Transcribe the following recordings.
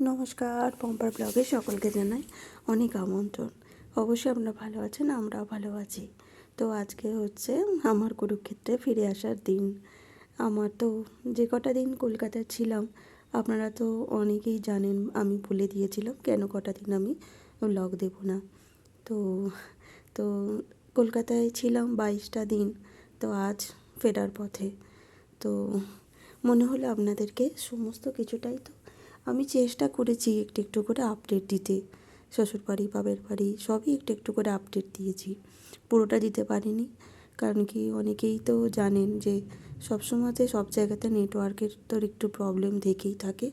নমস্কার, পম্পার ব্লগে সকলকে জানাই অনেক আমন্ত্রণ। অবশ্যই আপনারা ভালো আছেন, আমরাও ভালো আছি। তো আজকে হচ্ছে আমার কুরুক্ষেত্রে ফিরে আসার দিন। আমার তো যে কটা দিন কলকাতায় ছিলাম, আপনারা তো অনেকেই জানেন আমি বলে দিয়েছিলাম কেন কটা দিন আমি ব্লগ দেব না। তো তো কলকাতায় ছিলাম বাইশটা দিন, তো আজ ফেরার পথে। তো মনে হলো আপনাদেরকে সমস্ত কিছুটাই তো আমি চেষ্টা করেছি একটু একটু করে আপডেট দিতে। শ্বশুর বাড়ি, বাপের বাড়ি, সবই একটু একটু করে আপডেট দিয়েছি। পুরোটা দিতে পারিনি। কারণ কি অনেকেই তো জানেন যে সবসময়তে সব জায়গাতে নেটওয়ার্কের তো একটু প্রবলেম থেকেই থাকে।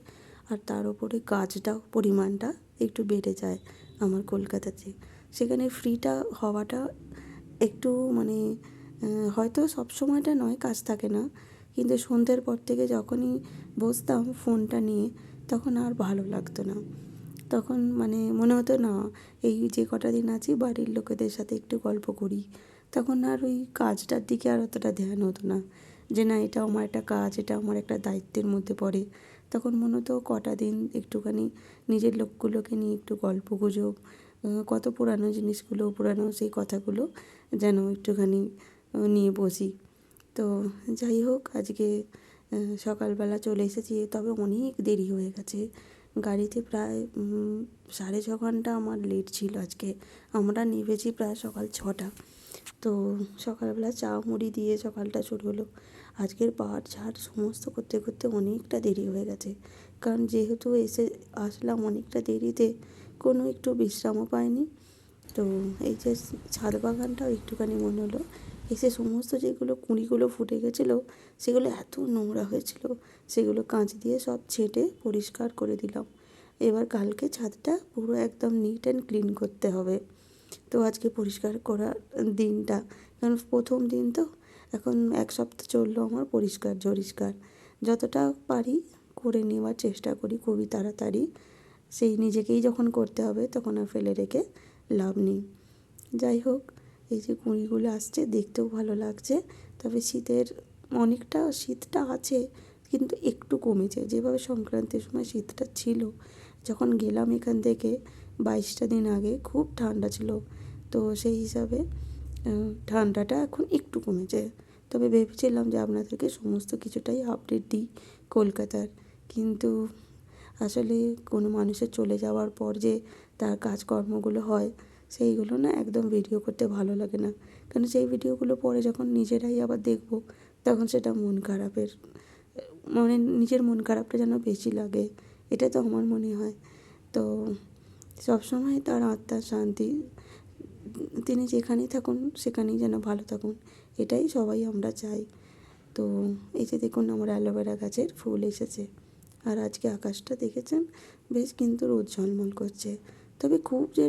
আর তার উপরে কাজটাও পরিমাণটা একটু বেড়ে যায় আমার কলকাতাতে। সেখানে ফ্রিটা হওয়াটা একটু মানে হয়তো সব সময়টা নয়, কাজ থাকে না। কিন্তু সন্ধ্যের পর থেকে যখনই বসতাম ফোনটা নিয়ে তখন আর ভালো লাগতো না। তখন মানে মনে হতো, না, এই যে কটা দিন আছি, বাড়ির লোকেদের সাথে একটু গল্প করি। তখন আর ওই কাজটার দিকে আর অতটা ধ্যান হতো না, যে, না, এটা আমার একটা কাজ, এটা আমার একটা দায়িত্বের মধ্যে পড়ে। তখন মনে হতো, কটা দিন একটুখানি নিজের লোকগুলোকে নিয়ে একটু গল্প গুজব কত পুরানো জিনিসগুলো, পুরানো সেই কথাগুলো যেন একটুখানি নিয়ে বসি। তো যাই হোক, আজকে সকালবেলা চলে এসেছি, তবে অনেক দেরি হয়ে গেছে। গাড়িতে প্রায় সাড়ে ছ ঘণ্টা আমার লেট ছিল আজকে। আমরা নেমেছি প্রায় সকাল ছটা। তো সকালবেলা চা মুড়ি দিয়ে সকালটা শুরু হলো। আজকের পাহাড় ঝাড় সমস্ত করতে করতে অনেকটা দেরি হয়ে গেছে। কারণ যেহেতু এসে আসলাম অনেকটা দেরিতে, কোনো একটু বিশ্রামও পাইনি। তো এই যে ছাদ বাগানটাও একটুখানি মনে হলো। এসে সমস্ত যেগুলো কুঁড়িগুলো ফুটে গেছিল, সেগুলো এত নোংরা হয়েছিল, সেগুলো কাঁচ দিয়ে সব ছেঁটে পরিষ্কার করে দিলাম। এবার কালকে ছাদটা পুরো একদম নিট অ্যান্ড ক্লিন করতে হবে। তো আজকে পরিষ্কার করার দিনটা, কারণ প্রথম দিন তো, এখন এক সপ্তাহ চলল আমার পরিষ্কার জরিষ্কার। যতটা পারি করে নেওয়ার চেষ্টা করি, খুবই তাড়াতাড়ি। সেই নিজেকেই যখন করতে হবে, তখন আর ফেলে রেখে লাভ নেই। যাই হোক এই যে কুঁড়িগুলো আসছে, দেখতেও ভালো লাগছে। তবে শীতের অনেকটা, শীতটা আছে, কিন্তু একটু কমেছে। যেভাবে সংক্রান্তির সময় শীতটা ছিল, যখন গেলাম এখান থেকে বাইশটা দিন আগে, খুব ঠান্ডা ছিল। তো সেই হিসাবে ঠান্ডাটা এখন একটু কমেছে। তবে ভেবেছিলাম যে আপনাদেরকে সমস্ত কিছুটাই আপডেট দিই কলকাতার। কিন্তু আসলে কোনো মানুষের চলে যাওয়ার পর যে তার কাজকর্মগুলো হয় সেইগুলো না একদম ভিডিও করতে ভালো লাগে না। কারণ সেই ভিডিওগুলো পরে যখন নিজেরাই আবার দেখব, তখন সেটা মন খারাপের মানে নিজের মন খারাপটা যেন বেশি লাগে। এটা তো আমার মনে হয়। তো সবসময় তার আত্মার শান্তি, তিনি যেখানেই থাকুন সেখানেই যেন ভালো থাকুন, এটাই সবাই আমরা চাই। তো এই যে দেখুন আমার অ্যালোভেরা গাছের ফুল এসেছে। আর আজকে আকাশটা দেখেছেন? বেশ কিন্তু রোদ ঝলমল করছে। তবে খুব যে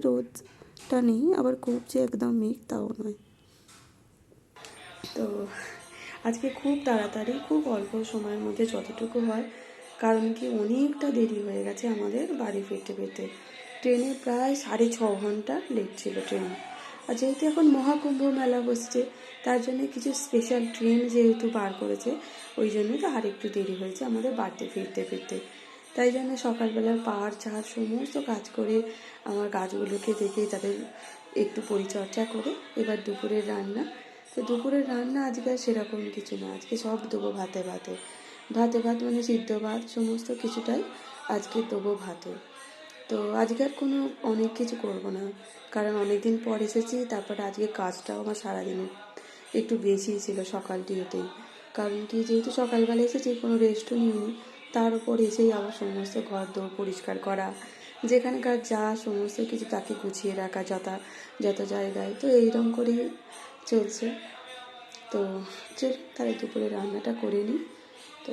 রোদটা নেই, আবার খুব যে একদম মেঘ তাও নয়। তো আজকে খুব তাড়াতাড়ি, খুব অল্প সময়ের মধ্যে যতটুকু হয়, কারণ কি অনেকটা দেরি হয়ে গেছে আমাদের বাড়ি ফিরতে ফিরতে। ট্রেনে প্রায় সাড়ে ছ ঘণ্টা লেট ছিল ট্রেন। আর যেহেতু এখন মহাকুম্ভ মেলা বসছে, তার জন্য কিছু স্পেশাল ট্রেন যেহেতু বার করেছে, ওই জন্য তো আর একটু দেরি হয়েছে আমাদের বাড়িতে ফিরতে ফিরতে। তাই জন্য সকালবেলার পাহাড় ছাড় সমস্ত কাজ করে আমার গাছগুলোকে দেখে তাদের একটু পরিচর্যা করে এবার দুপুরের রান্না। তো দুপুরের রান্না আজকে সেরকম কিছু না, আজকে সব দেবো ভাতে ভাতে। ভাতে ভাত মানে সিদ্ধ ভাত, সমস্ত কিছুটাই আজকে দেবো ভাতে। তো আজকে আর কোনো অনেক কিছু করব না, কারণ অনেক দিন পর এসেছি, তারপরে আজকে কাজটাও আমার সারাদিনে একটু বেশি ছিল সকালটিতেই কারণ কি, যেহেতু সকালবেলা এসেছি, কোনো রেস্টও নিইনি তার উপর এসেই আবার সমস্ত ঘর দৌড় পরিষ্কার করা, যেখানকার যা সমস্ত কিছু তাকে গুছিয়ে রাখা যথা যত জায়গায়। তো এইরকম করেই চলছে। তো চল, তাহলে দুপুরে রান্নাটা করে নিই। তো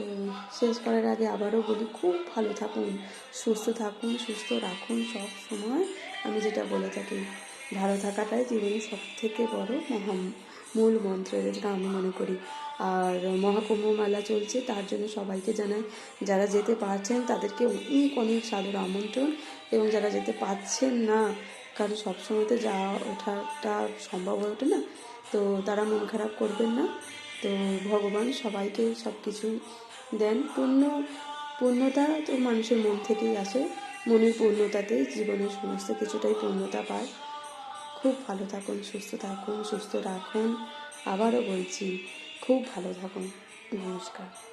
শেষ করার আগে আবারও বলি, খুব ভালো থাকুন, সুস্থ থাকুন, সুস্থ রাখুন সব সময়। আমি যেটা বলে থাকি, ভালো থাকাটাই জীবনের সব থেকে বড় মহা মূল মন্ত্র যেটা আমি মনে করি। আর মহাকুম্ভ মেলা চলছে, তার জন্য সবাইকে জানাই, যারা যেতে পারছেন তাদেরকে অনেক অনেক সাদর আমন্ত্রণ এবং যারা যেতে পারছেন না, কারণ সবসময় তো যাওয়া ওঠাটা সম্ভব হয়ে ওঠে না, তো তারা মন খারাপ করবেন না। তো ভগবান সবাইকে সব কিছু দেন। পূর্ণ পূর্ণতা তো মানুষের মন থেকেই আসে, মনের পূর্ণতাতেই জীবনের সমস্ত কিছুটাই পূর্ণতা পায়। খুব ভালো থাকুন সুস্থ থাকুন সুস্থ রাখুন। আবারও বলছি খুব ভালো থাকুন। নমস্কার।